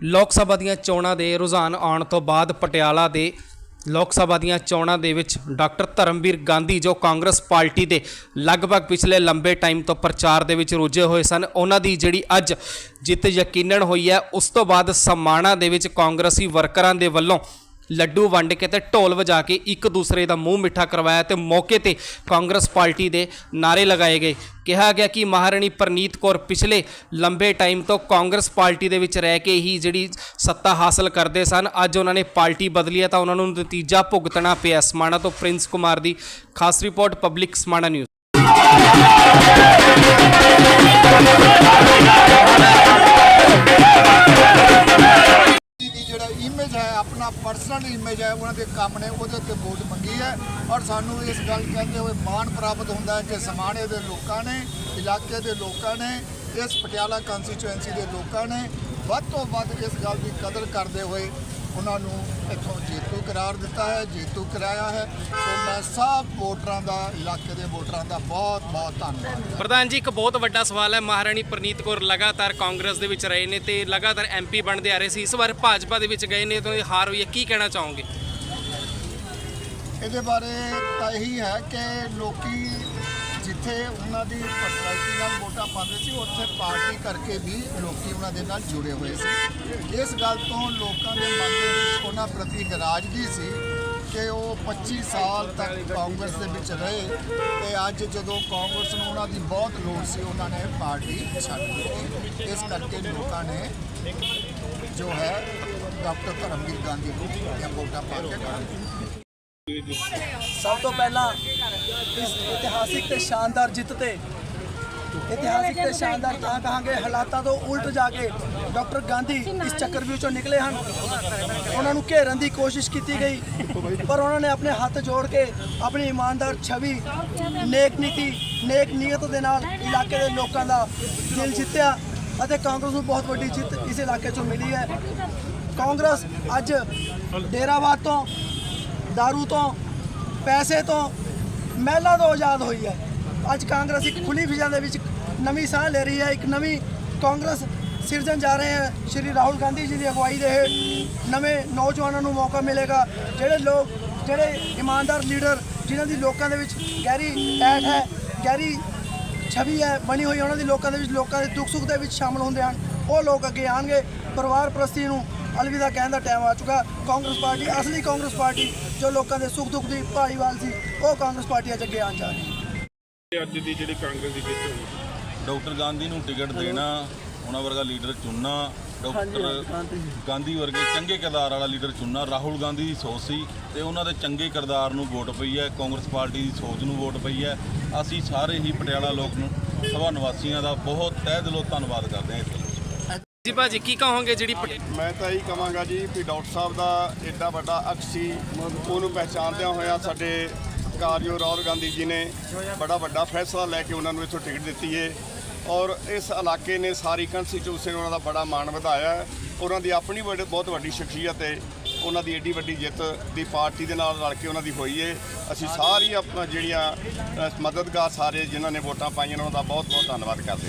ਲੋਕ ਸਭਾ ਦੀਆਂ ਚੋਣਾਂ ਦੇ ਰੁਝਾਨ ਆਉਣ ਤੋਂ ਬਾਅਦ ਪਟਿਆਲਾ ਦੇ ਲੋਕ ਸਭਾ ਦੀਆਂ ਚੋਣਾਂ ਦੇ ਵਿੱਚ ਡਾਕਟਰ ਧਰਮਵੀਰ ਗਾਂਧੀ, ਜੋ ਕਾਂਗਰਸ ਪਾਰਟੀ ਦੇ ਲਗਭਗ ਪਿਛਲੇ ਲੰਬੇ ਟਾਈਮ ਤੋਂ ਪ੍ਰਚਾਰ ਦੇ ਵਿੱਚ ਰੁੱਝੇ ਹੋਏ ਸਨ, ਉਹਨਾਂ ਦੀ ਜਿਹੜੀ ਅੱਜ ਜਿੱਤ ਯਕੀਨਨ ਹੋਈ ਹੈ, ਉਸ ਤੋਂ ਬਾਅਦ ਸਮਾਣਾ ਦੇ ਵਿੱਚ ਕਾਂਗਰਸੀ ਵਰਕਰਾਂ ਦੇ ਵੱਲੋਂ ਲੱਡੂ ਵੰਡ ਕੇ ਤੇ ਢੋਲ ਵਜਾ ਕੇ ਇੱਕ ਦੂਸਰੇ ਦਾ ਮੂੰਹ ਮਿੱਠਾ ਕਰਵਾਇਆ ਤੇ ਮੌਕੇ ਤੇ ਕਾਂਗਰਸ ਪਾਰਟੀ ਦੇ ਨਾਰੇ ਲਗਾਏ ਗਏ। ਕਿਹਾ ਗਿਆ ਕਿ ਮਹਾਰਾਣੀ ਪ੍ਰਨੀਤ ਕੌਰ ਪਿਛਲੇ ਲੰਬੇ ਟਾਈਮ ਤੋਂ ਕਾਂਗਰਸ ਪਾਰਟੀ ਦੇ ਵਿੱਚ ਰਹਿ ਕੇ ਹੀ ਜਿਹੜੀ ਸੱਤਾ ਹਾਸਲ ਕਰਦੇ ਸਨ, ਅੱਜ ਉਹਨਾਂ ਨੇ ਪਾਰਟੀ ਬਦਲੀ ਹੈ ਤਾਂ ਉਹਨਾਂ ਨੂੰ ਨਤੀਜਾ ਭੁਗਤਣਾ ਪਿਆ ਸਮਾਣਾ ਤੋਂ ਪ੍ਰਿੰਸ ਕੁਮਾਰ ਦੀ ਖਾਸ ਰਿਪੋਰਟ, ਪਬਲਿਕ ਸਮਾਣਾ ਨਿਊਜ਼। ਆਪਣਾ ਪਰਸਨਲ ਇਮੇਜ ਹੈ, ਉਹਨਾਂ ਦੇ ਕੰਮ ਨੇ, ਉਹਦੇ ਉੱਤੇ ਵੋਟ ਮੰਗੀ ਹੈ ਔਰ ਸਾਨੂੰ ਇਸ ਗੱਲ ਕਹਿੰਦੇ ਹੋਏ ਮਾਣ ਪ੍ਰਾਪਤ ਹੁੰਦਾ ਹੈ ਕਿ ਸਮਾਣੇ ਦੇ ਲੋਕਾਂ ਨੇ, ਇਲਾਕੇ ਦੇ ਲੋਕਾਂ ਨੇ, ਇਸ ਪਟਿਆਲਾ ਕੰਸਟੀਚੁਐਂਸੀ ਦੇ ਲੋਕਾਂ ਨੇ ਵੱਧ ਤੋਂ ਵੱਧ ਇਸ ਗੱਲ ਦੀ ਕਦਰ ਕਰਦੇ ਹੋਏ ਉਹਨਾਂ ਨੂੰ ਇੱਥੋਂ ਜੇਤੂ ਕਰਾਰ ਦਿੱਤਾ ਹੈ ਜੇਤੂ ਕਰਾਇਆ ਹੈ। ਸੋ ਮੈਂ ਸਭ ਵੋਟਰਾਂ ਦਾ ਇਲਾਕੇ ਦੇ ਵੋਟਰਾਂ ਦਾ ਬਹੁਤ ਬਹੁਤ ਧੰਨਵਾਦ। ਪ੍ਰਧਾਨ ਜੀ ਇੱਕ ਬਹੁਤ ਵੱਡਾ ਸਵਾਲ ਹੈ। ਮਹਾਰਾਣੀ ਪ੍ਰਨੀਤ ਕੌਰ ਲਗਾਤਾਰ ਕਾਂਗਰਸ ਦੇ ਵਿੱਚ ਰਹੇ ਨੇ ਤੇ ਲਗਾਤਾਰ ਐਮਪੀ ਬਣਦੇ ਆ ਰਹੇ ਸੀ। ਇਸ ਵਾਰ ਭਾਜਪਾ ਦੇ ਵਿੱਚ ਗਏ ਨੇ ਤਾਂ ਹਾਰ ਹੋਈ ਹੈ। ਕੀ ਕਹਿਣਾ ਚਾਹੋਗੇ? ਇਹਦੇ ਬਾਰੇ ਤਾਂ ਇਹੀ ਹੈ ਕਿ ਲੋਕੀ ਜਿੱਥੇ ਉਹਨਾਂ ਦੀ ਪਰਸਨੈਲਿਟੀ ਨਾਲ ਵੋਟਾਂ ਪਾਉਂਦੇ ਸੀ, ਉੱਥੇ ਪਾਰਟੀ ਕਰਕੇ ਵੀ ਲੋਕੀ ਉਹਨਾਂ ਦੇ ਨਾਲ ਜੁੜੇ ਹੋਏ ਸੀ। ਇਸ ਗੱਲ ਤੋਂ ਲੋਕਾਂ ਦੇ ਮਨ ਦੇ ਵਿੱਚ ਉਹਨਾਂ ਪ੍ਰਤੀ ਨਾਰਾਜ਼ਗੀ ਸੀ ਕਿ ਉਹ 25 ਸਾਲ ਤੱਕ ਕਾਂਗਰਸ ਦੇ ਵਿੱਚ ਰਹੇ ਤੇ ਅੱਜ ਜਦੋਂ ਕਾਂਗਰਸ ਨੂੰ ਉਹਨਾਂ ਦੀ ਬਹੁਤ ਲੋੜ ਸੀ, ਉਹਨਾਂ ਨੇ ਪਾਰਟੀ ਛੱਡ ਦਿੱਤੀ। ਇਸ ਕਰਕੇ ਲੋਕਾਂ ਨੇ ਜੋ ਹੈ ਡਾਕਟਰ ਧਰਮਵੀਰ ਗਾਂਧੀ ਨੂੰ ਵੋਟਾਂ ਪਾ ਕੇ ਸਭ ਤੋਂ ਪਹਿਲਾਂ ਇਸ ਇਤਿਹਾਸਿਕ ਤੇ ਸ਼ਾਨਦਾਰ ਜਿੱਤ ਤੇ, ਇਤਿਹਾਸਿਕ ਤੇ ਸ਼ਾਨਦਾਰ ਤਾਂ ਕਹਾਂਗੇ ਹਾਲਾਤਾਂ ਤੋਂ ਉਲਟ ਜਾ ਕੇ ਡਾਕਟਰ ਗਾਂਧੀ ਇਸ ਚੱਕਰ 'ਚੋਂ ਨਿਕਲੇ ਹਨ। ਉਹਨਾਂ ਨੂੰ ਘੇਰਨ ਦੀ ਕੋਸ਼ਿਸ਼ ਕੀਤੀ ਗਈ, ਪਰ ਉਹਨਾਂ ਨੇ ਆਪਣੇ ਹੱਥ ਜੋੜ ਕੇ ਆਪਣੀ ਇਮਾਨਦਾਰ ਛਵੀ, ਨੇਕ ਨੀਤੀ, ਨੇਕ ਨੀਅਤ ਦੇ ਨਾਲ ਇਲਾਕੇ ਦੇ ਲੋਕਾਂ ਦਾ ਦਿਲ ਜਿੱਤਿਆ ਅਤੇ ਕਾਂਗਰਸ ਨੂੰ ਬਹੁਤ ਵੱਡੀ ਜਿੱਤ ਇਸ ਇਲਾਕੇ 'ਚੋਂ ਮਿਲੀ ਹੈ। ਕਾਂਗਰਸ ਅੱਜ ਡੇਰਾਬਾਦ ਤੋਂ ਦਾਰੂ ਤੋਂ ਪੈਸੇ ਤੋਂ ਮਹਿਲਾ ਤੋਂ ਆਜ਼ਾਦ ਹੋਈ ਹੈ ਅੱਜ ਕਾਂਗਰਸ ਇੱਕ ਖੁੱਲੀ ਫਿਜ਼ਾ ਦੇ ਵਿੱਚ ਨਵੀਂ ਸਾਹ ਲੈ ਰਹੀ ਹੈ ਇੱਕ ਨਵੀਂ ਕਾਂਗਰਸ ਸਿਰਜਣ ਜਾ ਰਹੇ ਹੈ ਸ਼੍ਰੀ ਰਾਹੁਲ ਗਾਂਧੀ ਜੀ ਦੀ ਅਗਵਾਈ ਦੇ ਹੇਠ ਨਵੇਂ ਨੌਜਵਾਨਾਂ ਨੂੰ ਮੌਕਾ ਮਿਲੇਗਾ ਜਿਹੜੇ ਲੋਕ ਜਿਹੜੇ ਇਮਾਨਦਾਰ ਲੀਡਰ ਜਿਨ੍ਹਾਂ ਦੀ ਲੋਕਾਂ ਦੇ ਵਿੱਚ ਗਹਿਰੀ ਐਡ ਹੈ ਗਹਿਰੀ ਛਵੀ ਹੈ ਬਣੀ ਹੋਈ ਉਹਨਾਂ ਦੀ ਲੋਕਾਂ ਦੇ ਵਿੱਚ ਲੋਕਾਂ ਦੇ ਦੁੱਖ ਸੁੱਖ ਦੇ ਵਿੱਚ ਸ਼ਾਮਲ ਹੁੰਦੇ ਹਨ ਉਹ ਲੋਕ ਅੱਗੇ ਆਣਗੇ ਪਰਿਵਾਰ ਪ੍ਰਸਤੀ ਨੂੰ ਅਲਵਿਦਾ ਕਹਿਣ ਦਾ ਟਾਈਮ ਆ ਚੁੱਕਾ। ਕਾਂਗਰਸ ਪਾਰਟੀ ਅਸਲੀ ਕਾਂਗਰਸ ਪਾਰਟੀ ਜੋ ਲੋਕਾਂ ਦੇ ਸੁੱਖ ਦੁੱਖ ਦੀ ਭਾਈਵਾਲ ਸੀ ਉਹ ਕਾਂਗਰਸ ਪਾਰਟੀ ਅੱਜ ਅੱਗੇ ਆਉਣ ਜਾ ਰਹੀ ਹੈ। ਅੱਜ ਦੀ ਜਿਹੜੀ ਕਾਂਗਰਸ ਦੀ ਜਿੱਤ ਹੋਈ। ਡਾਕਟਰ ਗਾਂਧੀ ਨੂੰ ਟਿਕਟ ਦੇਣਾ ਉਹਨਾਂ ਵਰਗਾ ਲੀਡਰ ਚੁਣਨਾ ਡਾਕਟਰ ਗਾਂਧੀ ਵਰਗੇ ਚੰਗੇ ਕਿਰਦਾਰ ਵਾਲਾ ਲੀਡਰ ਚੁਣਨਾ ਰਾਹੁਲ ਗਾਂਧੀ ਦੀ ਸੋਚ ਸੀ ਤੇ ਉਹਨਾਂ ਦੇ ਚੰਗੇ ਕਿਰਦਾਰ ਨੂੰ ਵੋਟ ਪਈ ਹੈ ਕਾਂਗਰਸ ਪਾਰਟੀ ਦੀ ਸੋਚ ਨੂੰ ਵੋਟ ਪਈ ਹੈ। ਅਸੀਂ ਸਾਰੇ ਹੀ ਪਟਿਆਲਾ ਲੋਕ ਨੂੰ ਸਭਾ ਨਿਵਾਸੀਆਂ ਦਾ ਬਹੁਤ ਤਹਿ ਦਿਲੋਂ ਧੰਨਵਾਦ ਕਰਦੇ ਹਾਂ ਇਸ ਗੱਲ ਲਈ ਜੀ ਭਾਜੀ, ਕੀ ਕਹੋਗੇ ਜਿਹੜੀ ਮੈਂ ਤਾਂ ਇਹੀ ਕਹਾਂਗਾ ਜੀ ਵੀ ਡਾਕਟਰ ਸਾਹਿਬ ਦਾ ਐਡਾ ਵੱਡਾ ਅਕਸ ਸੀ। ਉਹਨੂੰ ਪਹਿਚਾਣਦਿਆਂ ਹੋਇਆਂ ਸਾਡੇ ਸਤਿਕਾਰਯੋਗ ਰਾਹੁਲ ਗਾਂਧੀ ਜੀ ਨੇ ਬੜਾ ਵੱਡਾ ਫੈਸਲਾ ਲੈ ਕੇ ਉਹਨਾਂ ਨੂੰ ਇੱਥੋਂ ਟਿਕਟ ਦਿੱਤੀ ਹੈ ਔਰ ਇਸ ਇਲਾਕੇ ਨੇ ਸਾਰੀ ਕੰਸਟੀਚਿਊਸ਼ਨ ਉਹਨਾਂ ਦਾ ਬੜਾ ਮਾਣ ਵਧਾਇਆ। ਉਹਨਾਂ ਦੀ ਆਪਣੀ ਬੜੀ ਬਹੁਤ ਵੱਡੀ ਸ਼ਖਸੀਅਤ ਹੈ ਉਹਨਾਂ ਦੀ ਏਡੀ ਵੱਡੀ ਜਿੱਤ ਦੀ ਪਾਰਟੀ ਦੇ ਨਾਲ ਰਲ ਕੇ ਉਹਨਾਂ ਦੀ ਹੋਈ ਹੈ ਅਸੀਂ ਸਾਰੀ ਆਪਣਾ ਜਿਹੜੀਆਂ ਮਦਦਗਾਰ ਸਾਰੇ ਜਿਨ੍ਹਾਂ ਨੇ ਵੋਟਾਂ ਪਾਈਆਂ ਉਹਨਾਂ ਦਾ ਬਹੁਤ ਬਹੁਤ ਧੰਨਵਾਦ ਕਰਦੇ ਹਾਂ।